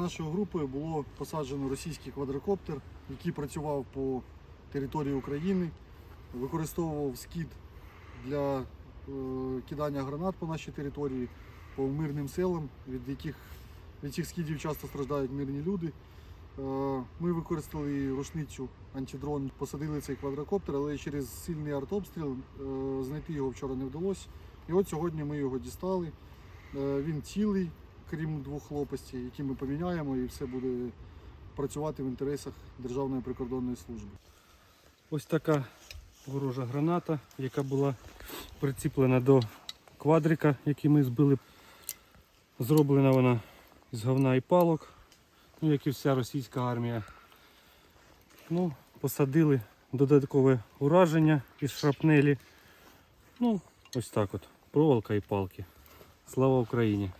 нашою групою було посаджено російський квадрокоптер, який працював по території України, використовував скид для е, кидання гранат по нашій території, по мирним селам, від яких від цих скидів часто страждають мирні люди. Е, Ми використали рушницю антидрон, посадили цей квадрокоптер, але через сильний артобстріл е, знайти його вчора не вдалося. І от сьогодні ми його дістали. Він цілий, крім двох лопастей, які ми поміняємо, і все буде працювати в інтересах Державної прикордонної служби. Ось така ворожа граната, яка була приціплена до квадрика, який ми збили. Зроблена вона з говна і палок, ну, як і вся російська армія. Ну, посадили додаткове ураження із шрапнелі. Ну, ось так от. Проволока і палки. Слава Україні!